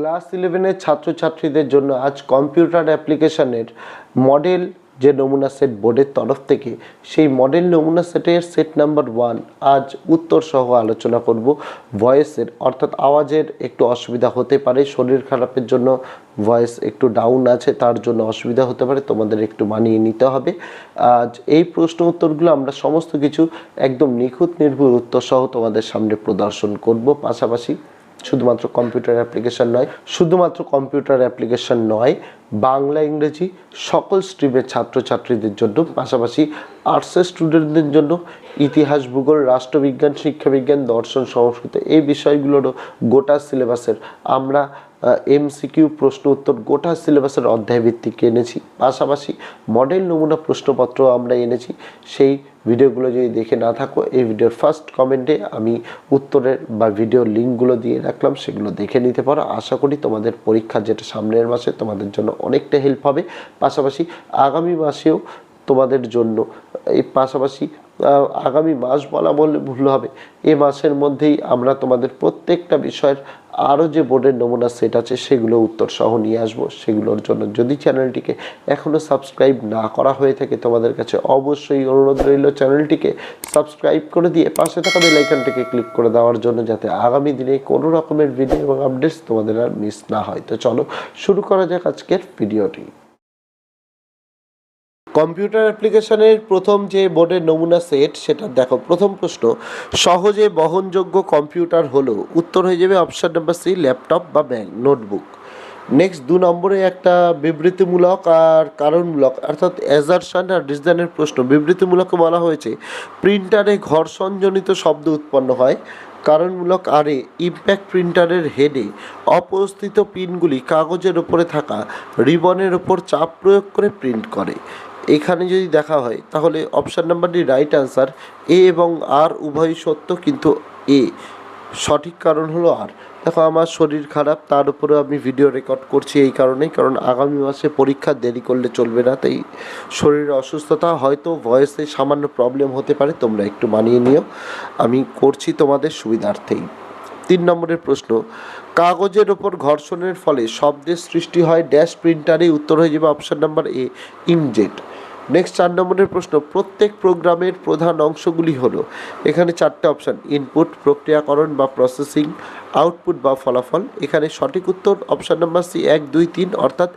Class ইলেভেনের ছাত্রছাত্রীদের জন্য আজ কম্পিউটার অ্যাপ্লিকেশনের মডেল যে নমুনা সেট বোর্ডের তরফ থেকে, সেই মডেল নমুনা সেটের সেট নাম্বার ওয়ান আজ উত্তর সহ আলোচনা করব ভয়েসের। অর্থাৎ আওয়াজের একটু অসুবিধা হতে পারে, শরীর খারাপের জন্য ভয়েস একটু ডাউন আছে, তার জন্য অসুবিধা হতে পারে, তোমাদের একটু মানিয়ে নিতে হবে। আজ এই প্রশ্ন উত্তরগুলো আমরা সমস্ত কিছু একদম নিখুঁত, নির্ভুল উত্তর সহ তোমাদের সামনে প্রদর্শন করব। পাশাপাশি শুধুমাত্র কম্পিউটার অ্যাপ্লিকেশান নয়, শুধুমাত্র কম্পিউটার অ্যাপ্লিকেশন নয়, বাংলা, ইংরেজি সকল স্ট্রিমের ছাত্রছাত্রীদের জন্য, পাশাপাশি আর্টসের স্টুডেন্টদের জন্য, ইতিহাস, ভূগোল, রাষ্ট্রবিজ্ঞান, শিক্ষাবিজ্ঞান, দর্শন, সংস্কৃত, এই বিষয়গুলোরও গোটা সিলেবাসের আমরা এমসিকিউ প্রশ্ন উত্তর গোটা সিলেবাসের অধ্যায় ভিত্তিক এনেছি। পাশাপাশি মডেল নমুনা প্রশ্নপত্র আমরা এনেছি। সেই ভিডিওগুলো যদি দেখে না থাকো, এই ভিডিওর ফার্স্ট কমেন্টে আমি উত্তরের বা ভিডিওর লিঙ্কগুলো দিয়ে রাখলাম, সেগুলো দেখে নিতে পারো। আশা করি তোমাদের পরীক্ষা যেটা সামনের মাসে, তোমাদের জন্য অনেকটা হেল্প হবে। পাশাপাশি আগামী মাসেও তোমাদের জন্য। এই পাশাপাশি আগামী মাস বলা বললে ভুল হবে। এ মাসের মধ্যেই আমরা তোমাদের প্রত্যেকটা বিষয়ের আরও যে বোর্ডের নমুনা সেট আছে, সেগুলো উত্তর সহ নিয়ে আসব। সেগুলোর জন্য যদি চ্যানেলটিকে এখনও সাবস্ক্রাইব না করা হয়ে থাকে, তোমাদের কাছে অবশ্যই অনুরোধ রইল চ্যানেলটিকে সাবস্ক্রাইব করে দিয়ে পাশে থাকা বেল আইকনটিকে ক্লিক করে দেওয়ার জন্য, যাতে আগামী দিনে কোনো রকমের ভিডিও এবং আপডেটস তোমাদের আর মিস না হয়। তো চলো, শুরু করা যাক আজকের ভিডিওটি। কম্পিউটার অ্যাপ্লিকেশনের প্রথম যে বোর্ডের নমুনা সেট, সেটা দেখো, প্রথম প্রশ্ন, সহজে বহনযোগ্য কম্পিউটার হলো, উত্তর হয়ে যাবে অপশান নাম্বার সি, ল্যাপটপ বা ব্যাং নোটবুক। নেক্সট দু নম্বরে একটা বিবৃতিমূলক আর কারণমূলক, অর্থাৎ অ্যাজারশন আর ডিজাইনের প্রশ্ন। বিবৃতিমূলক বলা হয়েছে প্রিন্টারে ঘর্ষণজনিত শব্দ উৎপন্ন হয়, কারণমূলক আরে ইম্প্যাক্ট প্রিন্টারের হেডে অপস্থিত পিনগুলি কাগজের ওপরে থাকা, রিবনের ওপর চাপ প্রয়োগ করে প্রিন্ট করে। এখানে যদি দেখা হয়, তাহলে অপশান নাম্বারটি রাইট আনসার এ এবং আর উভয়ই সত্য, কিন্তু এ সঠিক কারণ হলো আর দেখো, আমার শরীর খারাপ, তার উপরে আমি ভিডিও রেকর্ড করছি এই কারণেই, কারণ আগামী মাসে পরীক্ষা দেরি করলে চলবে না, তাই শরীরের অসুস্থতা, হয়তো ভয়েসে সামান্য প্রবলেম হতে পারে, তোমরা একটু মানিয়ে নিও। আমি করছি তোমাদের সুবিধার্থেই। তিন নম্বরের প্রশ্ন কাগজের ওপর ঘর্ষণের ফলে শব্দের সৃষ্টি হয় ড্যাশ প্রিন্টারে। উত্তর হয়ে যাবে option number A inkjet next চার নম্বরের প্রশ্ন, প্রত্যেক প্রোগ্রামের প্রধান অংশগুলি হলো, এখানে চারটে অপশান, ইনপুট, প্রক্রিয়াকরণ বা প্রসেসিং, আউটপুট বা ফলাফল। এখানে সঠিক উত্তর অপশান নাম্বার সি, এক, দুই, তিন, অর্থাৎ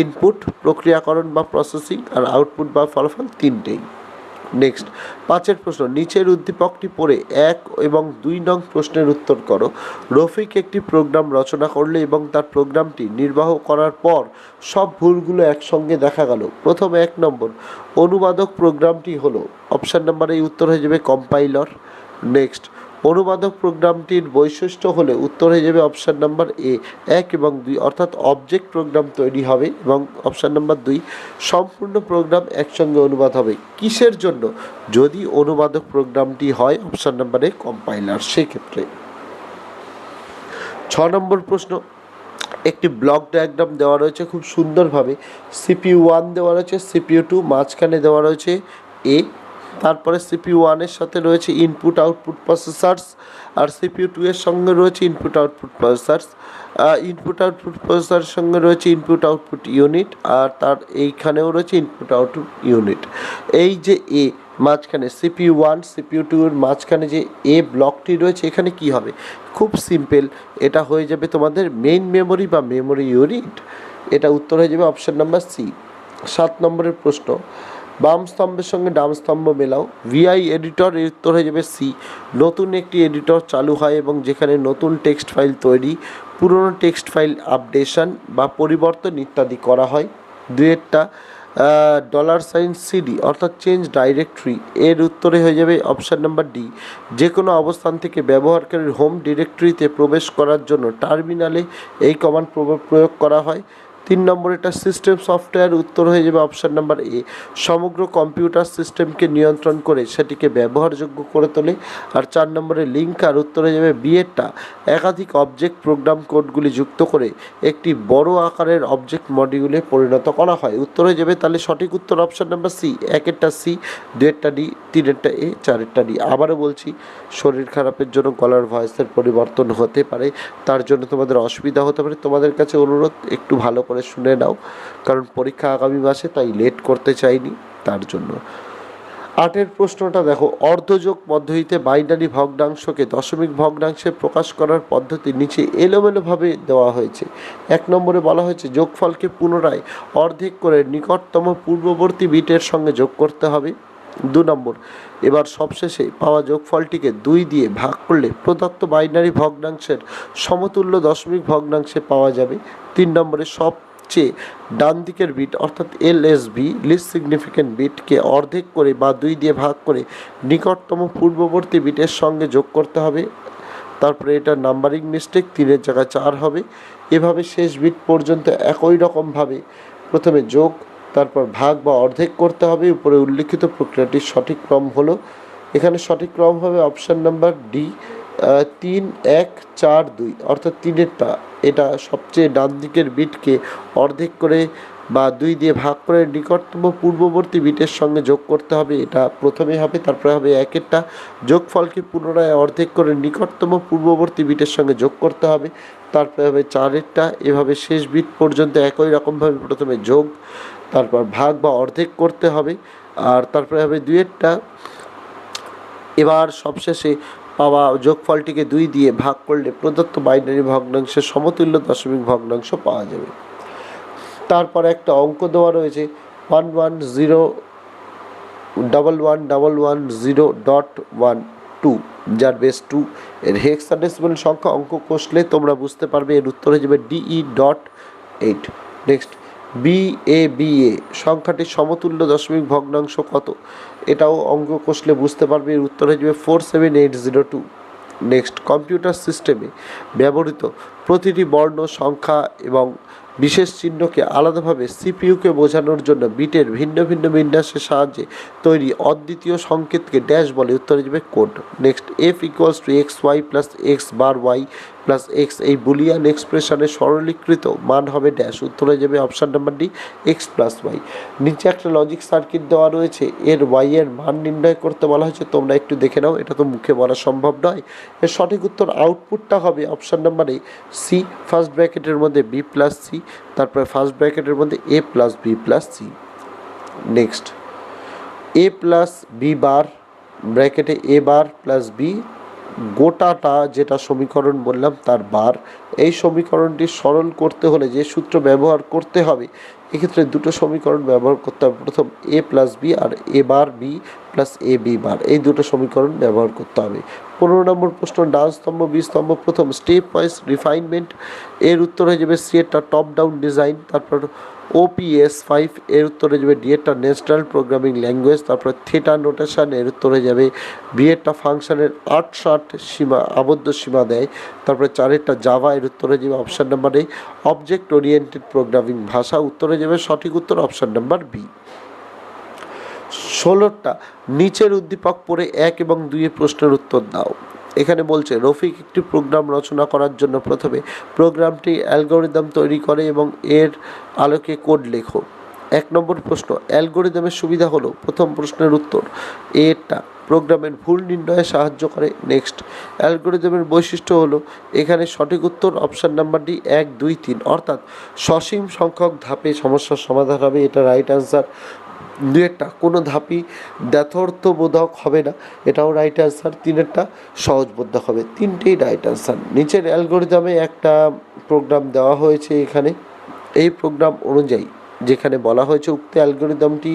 ইনপুট, প্রক্রিয়াকরণ বা প্রসেসিং আর আউটপুট বা ফলাফল তিনটেই। নেক্সট। পাঁচের প্রশ্ন, নিচের উদ্দীপকটি পড়ে এক এবং দুই নং প্রশ্নের উত্তর করো। রফিক একটি প্রোগ্রাম রচনা করলে এবং তার প্রোগ্রামটি নির্বাহ করার পর সব ভুলগুলো একসঙ্গে দেখা গেল। প্রথম এক নম্বর, অনুবাদক প্রোগ্রামটি হলো। অপশান নাম্বার এই উত্তর হয়ে যাবে কম্পাইলর। নেক্সট অনুবাদক প্রোগ্রামটির বৈশিষ্ট্য হলে উত্তর হয়ে যাবে অপশান নাম্বার এ, এক এবং দুই, অর্থাৎ অবজেক্ট প্রোগ্রাম তৈরি হবে এবং অপশান নাম্বার দুই, সম্পূর্ণ প্রোগ্রাম একসঙ্গে অনুবাদ হবে। কিসের জন্য? যদি অনুবাদক প্রোগ্রামটি হয়, অপশান নাম্বারে কম্পাইলার সেক্ষেত্রে। ছ নম্বর প্রশ্ন, একটি ব্লক ডায়াগ্রাম দেওয়া রয়েছে খুব সুন্দরভাবে। সিপিইউ ওয়ান দেওয়া রয়েছে সিপিইউ টু মাঝখানে দেওয়া রয়েছে এ তারপরে সিপিইউ ওয়ানের সাথে রয়েছে ইনপুট আউটপুট প্রসেসার্স আর সিপিইউ টু এর সঙ্গে রয়েছে input output processors input output প্রসেসরের সঙ্গে রয়েছে ইনপুট আউটপুট ইউনিট আর তার এইখানেও রয়েছে ইনপুট আউটপুট ইউনিট এই যে এ মাঝখানে সিপিইউ ওয়ান সিপিইউ টু এর মাঝখানে যে এ ব্লকটি রয়েছে, এখানে কি হবে? খুব সিম্পল এটা হয়ে যাবে তোমাদের মেইন মেমোরি বা মেমোরি ইউনিট এটা উত্তর হয়ে যাবে অপশন নাম্বার সি সাত নম্বরের প্রশ্ন বাম স্তম্ভের সঙ্গে ডাম স্তম্ভ মেলাও। ভিআই এডিটর এর উত্তর হয়ে যাবে সি নতুন একটি এডিটর চালু হয় এবং যেখানে নতুন টেক্সট ফাইল তৈরি, পুরনো টেক্সট ফাইল আপডেশন বা পরিবর্তন ইত্যাদি করা হয়। দুয়েরটা ডলার সাইন সিডি অর্থাৎ চেঞ্জ ডাইরেক্টরি এর উত্তরে হয়ে যাবে অপশান নাম্বার ডি যে কোনো অবস্থান থেকে ব্যবহারকারীর হোম ডিরেক্টরিতে প্রবেশ করার জন্য টার্মিনালে এই কমান্ড প্রয়োগ করা হয়। তিন নম্বর, এটা সিস্টেম সফটওয়্যার উত্তর হয়ে যাবে অপশান নাম্বার এ সমগ্র কম্পিউটার সিস্টেমকে নিয়ন্ত্রণ করে সেটিকে ব্যবহারযোগ্য করে তোলে। আর চার নম্বরে লিঙ্ক আর উত্তর হয়ে যাবে বিয়েরটা একাধিক অবজেক্ট প্রোগ্রাম কোডগুলি যুক্ত করে একটি বড় আকারের অবজেক্ট মডিউলে পরিণত করা হয়। উত্তর হয়ে যাবে তাহলে সঠিক উত্তর অপশান নাম্বার সি একেরটা সি দুয়েরটা ডি তিনেরটা এ চারেরটা ডি আবারও বলছি, শরীর খারাপের জন্য গলার ভয়েসের পরিবর্তন হতে পারে। তার জন্য তোমাদের অসুবিধা হতে পারে। তোমাদের কাছে অনুরোধ, একটু ভালো করে শুনে নাও, কারণ পরীক্ষা আগামী মাসে, তাই লেট করতে চাইনি তার জন্য। আটের প্রশ্নটা দেখো, অর্ধযোগ পদ্ধতিতে বাইনারি ভগ্নাংশকে দশমিক ভগ্নাংশে প্রকাশ করার পদ্ধতি নিচে এলোমেলোভাবে দেওয়া হয়েছে। এক নম্বরে বলা হয়েছে, যোগফলকে পুনরায় অর্ধেক করে নিকটতম পূর্ববর্তী বিটের সঙ্গে যোগ করতে হবে। দু নম্বর, এবার সবশেষে পাওয়া যোগফলটিকে দুই দিয়ে ভাগ করলে প্রদত্ত বাইনারি ভগ্নাংশের সমতুল্য দশমিক ভগ্নাংশে পাওয়া যাবে। তিন নম্বরে সবচেয়ে ডান দিকের বিট অর্থাৎ L S B least significant বিটকে অর্ধেক করে বা দুই দিয়ে ভাগ করে নিকটতম পূর্ববর্তী বিটের সঙ্গে যোগ করতে হবে। তারপরে এটা নাম্বারিং মিস্টেক তিনের জায়গায় চার হবে। এভাবে শেষ বিট পর্যন্ত একই রকমভাবে প্রথমে যোগ, তারপর ভাগ বা অর্ধেক করতে হবে। উপরে উল্লিখিত প্রক্রিয়াটির সঠিক ক্রম হলো। এখানে সঠিক ক্রম হবে অপশান নাম্বার ডি তিন, এক, চার, দুই, অর্থাৎ তিনেরটা এটা সবচেয়ে ডান দিকের বিটকে অর্ধেক করে বা দুই দিয়ে ভাগ করে নিকটতম পূর্ববর্তী বিটের সঙ্গে যোগ করতে হবে। এটা প্রথমে হবে, তারপরে হবে একেরটা যোগফলকে পুনরায় অর্ধেক করে নিকটতম পূর্ববর্তী বিটের সঙ্গে যোগ করতে হবে। তারপরে হবে চারেরটা এভাবে শেষ বিট পর্যন্ত একই রকমভাবে প্রথমে যোগ, তারপর ভাগ বা অর্ধেক করতে হবে। আর তারপরে হবে দুইয়েরটা এবার সবশেষে পাওয়া যোগফলটিকে দুই দিয়ে ভাগ করলে প্রদত্ত বাইনারি ভগ্নাংশের সমতুল্য দশমিক ভগ্নাংশ পাওয়া যাবে। তারপর একটা অঙ্ক দেওয়া রয়েছে one one zero double one double one zero dot one two যার বেস টু এর হেক্সাডেসিমাল সংখ্যা অঙ্ক কষলে তোমরা বুঝতে পারবে, এর উত্তর হয়ে যাবে DE dot eight next B A B A, সংখ্যাটির সমতুল্য দশমিক ভগ্নাংশ কত? এটাও অঙ্ক কষলে বুঝতে পারবে, এর উত্তর হয়ে যাবে four seven eight zero two next computer সিস্টেমে ব্যবহৃত প্রতিটি বর্ণ, সংখ্যা এবং বিশেষ চিহ্নকে আলাদাভাবে সিপিইউকে বোঝানোর জন্য বিটের ভিন্ন ভিন্ন বিন্যাসের সাহায্যে তৈরি অদ্বিতীয় সংকেতকে ড্যাশ বলে উত্তরে যাবে code. Next F equals to X Y plus X bar Y plus X এই বুলিয়ান এক্সপ্রেশনের সরলীকৃত মান হবে ড্যাশ। উত্তরে যাবে option number D X plus Y নিচে একটা লজিক সার্কিট দেওয়া রয়েছে। এর ওয়াই এর মান নির্ণয় করতে বলা হয়েছে। তোমরা একটু দেখে নাও। এটা তো মুখে বলা সম্ভব নয়। এর সঠিক উত্তর আউটপুটটা হবে অপশান নাম্বারে সি ফার্স্ট ব্র্যাকেটের মধ্যে বি প্লাস সি তারপরে ফার্স্ট ব্র্যাকেটের মধ্যে A plus B plus C next A plus B bar ব্র্যাকেটে এ বার প্লাস বি গোটাটা যেটা সমীকরণ বললাম তার বার এই সমীকরণটি সরল করতে হলে যে সূত্র ব্যবহার করতে হবে এক্ষেত্রে দুটো সমীকরণ ব্যবহার করতে হবে। প্রথম A plus B R A bar B plus A B bar এই দুটো সমীকরণ ব্যবহার করতে হবে। পনেরো নম্বর প্রশ্ন, ডান স্তম্ভ, বি স্তম্ভ, প্রথম স্টেপ ওয়াইজ রিফাইনমেন্ট এর উত্তর হয়ে যাবে সি এরটা টপ ডাউন ডিজাইন তারপর ওপিএস ফাইভ এর উত্তর হয়ে যাবে ডি এরটা ন্যাচারাল প্রোগ্রামিং ল্যাঙ্গুয়েজ তারপর থেটা নোটেশান এর উত্তর হয়ে যাবে বি এরটা ফাংশনের আট ষাট সীমা, আবদ্ধ সীমা দেয়। তারপরে চারেরটা জাভা এর উত্তর হয়ে যাবে option number A object oriented programming ভাষা, উত্তর যাবে সঠিক উত্তর অপশান নাম্বার বি। ষোলোটা, নিচের উদ্দীপক পড়ে এক এবং দুইয়ের প্রশ্নের উত্তর দাও। এখানে বলছে, রফিক একটি প্রোগ্রাম রচনা করার জন্য প্রথমে প্রোগ্রামটি অ্যালগোরিদম তৈরি করে এবং এর আলোকে কোড লেখো। এক নম্বর প্রশ্ন অ্যালগোরিদমের সুবিধা হলো, প্রথম প্রশ্নের উত্তর এরটা প্রোগ্রামের ভুল নির্ণয়ে সাহায্য করে। নেক্সট, অ্যালগোরিদমের বৈশিষ্ট্য হলো এখানে সঠিক উত্তর অপশান নাম্বারটি এক, দুই, তিন। অর্থাৎ সসীম সংখ্যক ধাপে সমস্যার সমাধান হবে, এটা রাইট অ্যান্সার দুয়েরটা কোনো ধাপই ব্যথর্থবোধক হবে না, এটাও রাইট অ্যান্সার তিনেরটা সহজবোধক হবে, তিনটেই রাইট অ্যান্সার নিচের অ্যালগোরিদমে একটা প্রোগ্রাম দেওয়া হয়েছে এখানে। এই প্রোগ্রাম অনুযায়ী যেখানে বলা হয়েছে উক্ত অ্যালগোরিদমটি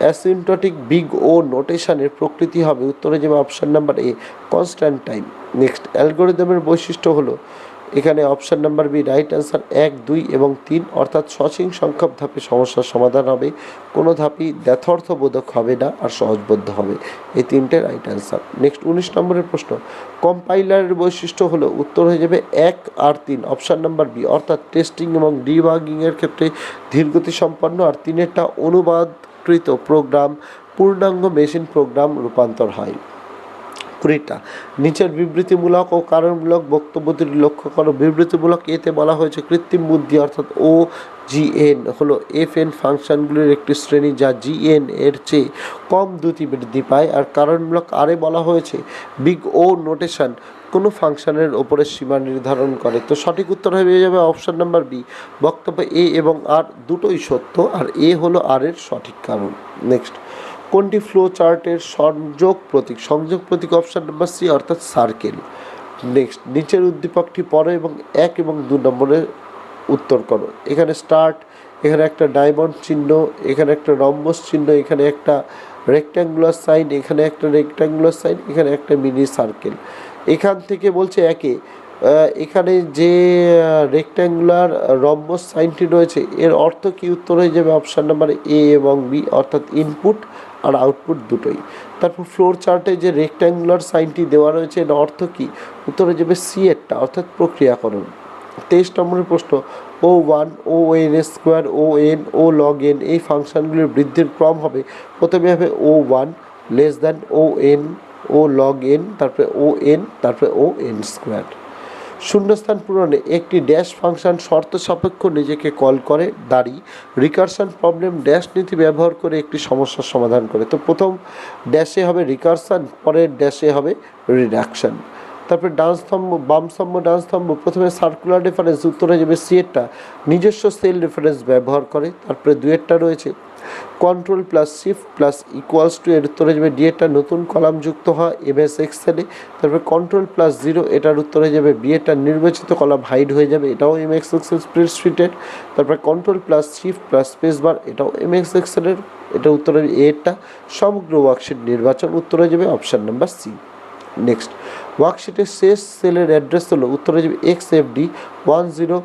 অ্যাসিমটটিক বিগ ও নোটেশনের প্রকৃতি হবে উত্তরে যাবে option number A constant time next অ্যালগোরিদমের বৈশিষ্ট্য হলো, এখানে option number B right answer এক, দুই এবং তিন, অর্থাৎ সসীম সংখ্যক ধাপে সমস্যার সমাধান হবে। কোনো ধাপই ব্যথর্থবোধক হবে না আর সহজবোধ্য হবে। এই তিনটে রাইট অ্যান্সার নেক্সট উনিশ নম্বরের প্রশ্ন, কম্পাইলারের বৈশিষ্ট্য হলো উত্তর হয়ে যাবে এক আর তিন, অপশান নাম্বার বি অর্থাৎ টেস্টিং এবং ডিবাগিংয়ের ক্ষেত্রে ধীরগতি সম্পন্ন আর তিনেরটা অনুবাদকৃত প্রোগ্রাম, পূর্ণাঙ্গ মেশিন প্রোগ্রাম রূপান্তর হয়। কুড়িটা, নিচের বিবৃতিমূলক ও কারণমূলক বক্তব্য দুটি লক্ষ্য করো। বিবৃতিমূলক এতে বলা হয়েছে, কৃত্রিম বুদ্ধি অর্থাৎ ও জিএন হলো এফ এন ফাংশনগুলির একটি শ্রেণি যা জিএন এর চেয়ে কম দ্রুতি বৃদ্ধি পায়। আর কারণমূলক আরে বলা হয়েছে, বিগ ও নোটেশন কোনো ফাংশনের ওপরে সীমা নির্ধারণ করে। তো সঠিক উত্তর হয়ে যাবে অপশন নাম্বার বি। বক্তব্য এ এবং আর দুটোই সত্য আর এ হলো আর এর সঠিক কারণ। নেক্সট। কোনটি ফ্লো চার্টের সংযোগ প্রতীক? সংযোগ প্রতীক অপশন নাম্বার সি অর্থাৎ সার্কেল নেক্সট। নিচের উদ্দীপকটি পড়ো এবং এক এবং দু নম্বরে উত্তর করো। এখানে স্টার্ট এখানে একটা ডায়মন্ড চিহ্ন, এখানে একটা রম্বস চিহ্ন, এখানে একটা রেক্ট্যাঙ্গুলার সাইন এখানে একটা রেক্ট্যাঙ্গুলার সাইন এখানে একটা মিনি সার্কেল এখান থেকে বলছে একে। এখানে যে রেক্ট্যাঙ্গুলার রম্বস সাইনটি রয়েছে, এর অর্থ কি? উত্তর হয়ে যাবে অপশান নাম্বার এ এবং বি অর্থাৎ ইনপুট আর আউটপুট দুটোই। তারপর ফ্লোর চার্টে যে রেক্ট্যাঙ্গুলার সাইনটি দেওয়া রয়েছে, এর অর্থ কি? উত্তর হয়ে যাবে সি এরটা অর্থাৎ প্রক্রিয়াকরণ। তেইশ নম্বরের প্রশ্ন O one O N square O N O log N এই ফাংশনগুলির বৃদ্ধির ক্রম হবে। প্রথমে হবে O one less than O N O log N তারপরে ও এন তারপরে ও এন স্কোয়ার শূন্যস্থান পূরণে একটি ড্যাশ ফাংশন শর্ত সাপেক্ষ নিজেকে কল করে, দাঁড়ি। রিকারশন প্রবলেম ড্যাশ নীতি ব্যবহার করে একটি সমস্যার সমাধান করে। তো প্রথম ড্যাশে হবে রিকারশন পরের ড্যাশে হবে রিডাকশন তারপরে ডান স্তম্ভ বাম স্তম্ভ ডান স্তম্ভ প্রথমে সার্কুলার রেফারেন্স উত্তরে যাবে সিএরটা নিজস্ব সেল রেফারেন্স ব্যবহার করে, তারপরে দুয়েরটা রয়েছে। Control plus shift plus equals to এর উত্তরে যাবে ডিএটা নতুন কলাম যুক্ত হয় এমএস এক্সেলে তারপরে কন্ট্রোল প্লাস জিরো এটার উত্তরে যাবে বিএটা নির্বাচিত কলাম হাইড হয়ে যাবে, এটাও এমএক্স এক্সেল স্প্রেডশিটের তারপরে control plus shift plus space bar এটাও এম এমএক্স এক্সেলের এটা উত্তরে এরটা সমগ্র ওয়ার্কশিট নির্বাচন, উত্তরে যাবে অপশান নাম্বার সি নেক্সট ওয়ার্কশিটের শেষ সেলের অ্যাড্রেস হলো, উত্তরে যাবে X F D one zero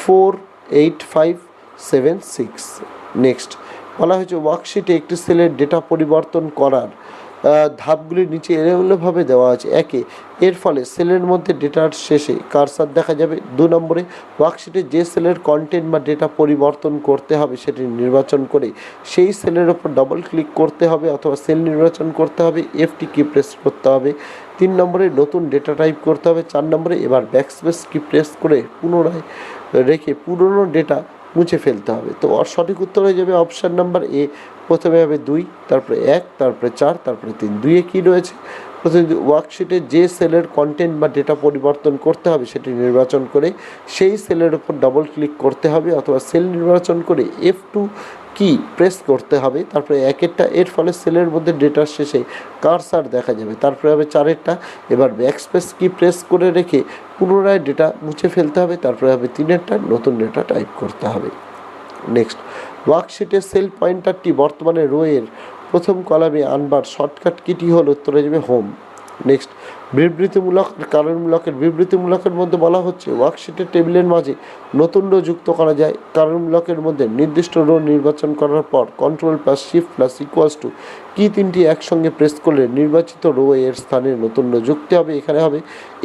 four eight five seven six next বলা হয়েছে ওয়ার্কশিটে একটি সেলের ডেটা পরিবর্তন করার ধাপগুলির নিচে এলোমেলোভাবে দেওয়া আছে। একে, এর ফলে সেলের মধ্যে ডেটার শেষে কারসার দেখা যাবে। দু নম্বরে ওয়ার্কশিটে যে সেলের কন্টেন্ট বা ডেটা পরিবর্তন করতে হবে, সেটি নির্বাচন করে সেই সেলের ওপর ডবল ক্লিক করতে হবে অথবা সেল নির্বাচন করতে হবে এফটি কি প্রেস করতে হবে। তিন নম্বরে, নতুন ডেটা টাইপ করতে হবে। চার নম্বরে, এবার ব্যাকস্পেস কি প্রেস করে পুনরায় রেখে পুরনো ডেটা মুছে ফেলতে হবে। তো ওর সঠিক উত্তর হয়ে যাবে অপশান নাম্বার এ প্রথমে হবে দুই, তারপরে এক, তারপরে চার, তারপরে তিন। দুইয়ে কী রয়েছে? ওয়ার্কশিটে যে সেলের কন্টেন্ট বা ডেটা পরিবর্তন করতে হবে, সেটি নির্বাচন করে সেই সেলের উপর ডবল ক্লিক করতে হবে অথবা সেল নির্বাচন করে এফ টু কি প্রেস করতে হবে। তারপরে একেরটা এর ফলে সেলের মধ্যে ডেটার শেষে কারসার দেখা যাবে। তারপরে হবে চারেরটা এবার ব্যাকস্পেস কি প্রেস করে রেখে পুনরায় ডেটা মুছে ফেলতে হবে। তারপরে হবে তিনেরটা নতুন ডেটা টাইপ করতে হবে। নেক্সট ওয়ার্কশিটের সেল পয়েন্টারটি বর্তমানে রোয়ের প্রথম কলামে আনবার শর্টকাট কিটি হল উত্তরে যাবে হোম। নেক্সট, বিবৃতিমূলক, কারণমূলকের বিবৃতিমূলকের মধ্যে বলা হচ্ছে, ওয়ার্কশিটের টেবিলের মাঝে নতুন রো যুক্ত করা যায়। কারণমূলকের মধ্যে নির্দিষ্ট রো নির্বাচন করার পর control plus shift plus equals to কি তিনটি একসঙ্গে প্রেস করলে নির্বাচিত রো এর স্থানে নতুন রো যুক্ত হবে, এখানে হবে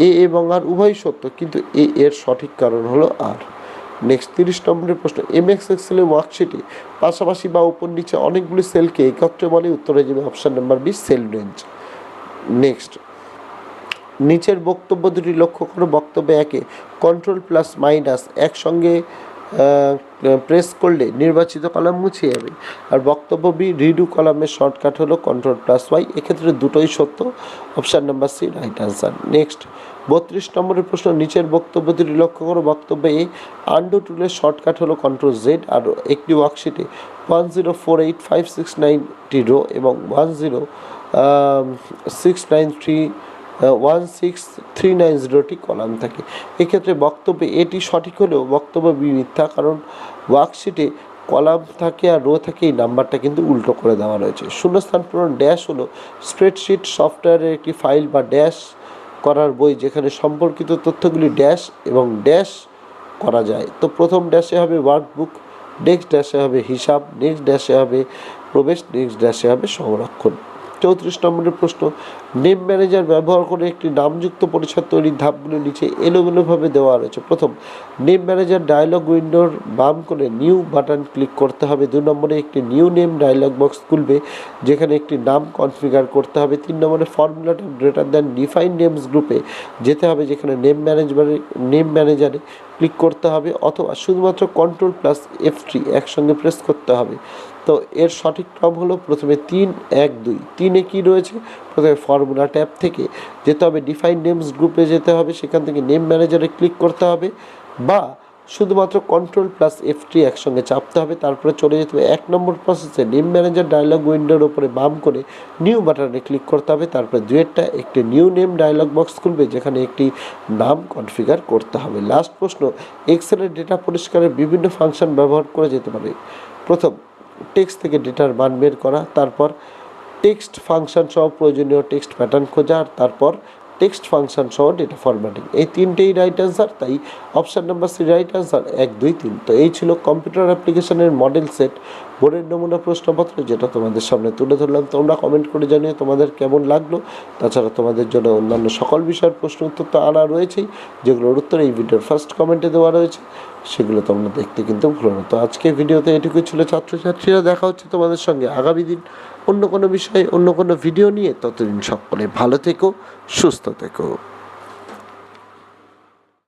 এ এবং আর উভয় সত্য, কিন্তু এ এর সঠিক কারণ হলো আর নেক্সট তিরিশ নম্বরের প্রশ্ন এম এক্স এক্সেলের ওয়ার্কশিটে পাশাপাশি বা উপর নিচে অনেকগুলি সেলকে একত্রে বলে উত্তরে যাবে option number B cell range next নিচের বক্তব্য দুটি লক্ষ্য করো, বক্তব্য একে কন্ট্রোল প্লাস মাইনাস একসঙ্গে প্রেস করলে নির্বাচিত কলাম মুছে যাবে। আর বক্তব্য বি রিডু কলামের শর্টকাট হলো কন্ট্রোল প্লাস ওয়াই এক্ষেত্রে দুটোই সত্য option number C right answer next বত্রিশ নম্বরের প্রশ্ন, নিচের বক্তব্য দুটি লক্ষ্য করো। বক্তব্যে এ আন্ডু টুলের শর্টকাট হলো কন্ট্রোল জেড আর একটি ওয়ার্কশিটে one zero four eight five six ninety row এবং one zero six nine three one six three nine জিরোটি column থাকে। এক্ষেত্রে বক্তব্যে এটি সঠিক হলেও বক্তব্য বি মিথ্যা, কারণ ওয়ার্কশিটে কলাম থাকে আর রো থাকে, এই নাম্বারটা কিন্তু উল্টো করে দেওয়া রয়েছে। শূন্যস্থান পূরণ ড্যাশ হলো স্প্রেডশিট সফটওয়্যারের একটি ফাইল বা ড্যাশ করার বই যেখানে সম্পর্কিত তথ্যগুলি ড্যাশ এবং ড্যাশ করা যায়। তো প্রথম ড্যাশে হবে ওয়ার্কবুক, নেক্সট ড্যাশে হবে হিসাব, নেক্সট ড্যাশে হবে প্রবেশ, নেক্সট ড্যাশে হবে সংরক্ষণ। চৌত্রিশ নম্বরের প্রশ্ন, নেম ম্যানেজার ব্যবহার করে একটি নামযুক্ত পরিষদ তৈরির ধাপগুলো নিচে এলোমেলোভাবে দেওয়া রয়েছে। প্রথম, নেম ম্যানেজার ডায়লগ উইন্ডোর বাম করে নিউ বাটন ক্লিক করতে হবে। দু নম্বরে একটি নিউ নেম ডায়লগ বক্স খুলবে, যেখানে একটি নাম কনফিগার করতে হবে। তিন নম্বরে ফর্মুলাটা গ্রেটার দ্যান ডিফাইন নেমস গ্রুপে যেতে হবে, যেখানে নেম ম্যানেজবারে নেম ম্যানেজারে ক্লিক করতে হবে, অথবা শুধুমাত্র কন্ট্রোল প্লাস এফ একসঙ্গে প্রেস করতে হবে। তো এর সঠিক ক্রম হলো প্রথমে তিন, এক, দুই। তিনে কি রয়েছে? প্রথমে ফর্মুলা ট্যাব থেকে যেতে হবে ডিফাইন নেমস গ্রুপে যেতে হবে, সেখান থেকে নেম ম্যানেজারে ক্লিক করতে হবে, বা শুধুমাত্র কন্ট্রোল প্লাস এফটি একসঙ্গে চাপতে হবে, তারপরে চলে যেতে হবে। এক নম্বর প্রসেসে নেম ম্যানেজার ডায়লগ উইন্ডোর ওপরে বাম করে নিউ বাটনে ক্লিক করতে হবে, তারপরে দুয়েরটা একটি নিউ নেম ডায়লগ বক্স খুলবে, যেখানে একটি নাম কনফিগার করতে হবে। লাস্ট প্রশ্ন এক্সেলের ডেটা পরিষ্কারের বিভিন্ন ফাংশন ব্যবহার করে যেতে পারে। প্রথম টেক্সট থেকে ডেটার মান বের করা, তারপর টেক্সট ফাংশন সহ প্রয়োজনীয় টেক্সট প্যাটার্ন খোঁজা, আর তারপর টেক্সট ফাংশন সহ ডেটা ফরম্যাটিং। এই তিনটেই রাইট অ্যান্সার, তাই option number C right answer এক, দুই, তিন। তো এই ছিল কম্পিউটার অ্যাপ্লিকেশনের মডেল সেট, বোর্ডের নমুনা প্রশ্নপত্র যেটা তোমাদের সামনে তুলে ধরলাম। তোমরা কমেন্ট করে জানিয়ে তোমাদের কেমন লাগল। তাছাড়া তোমাদের জন্য অন্যান্য সকল বিষয়ের প্রশ্ন উত্তর তো আনা রয়েছেই, যেগুলোর উত্তর এই ভিডিওর ফার্স্ট কমেন্টে দেওয়া রয়েছে। সেগুলো তোমরা দেখতে কিন্তু ভুলো না। তো আজকে ভিডিওতে এটুকুই ছিল ছাত্রছাত্রীরা। দেখা হচ্ছে তোমাদের সঙ্গে আগামী দিন অন্য কোনো বিষয়ে, অন্য কোনো ভিডিও নিয়ে। ততদিন সকলে ভালো থেকো, সুস্থ থেকো।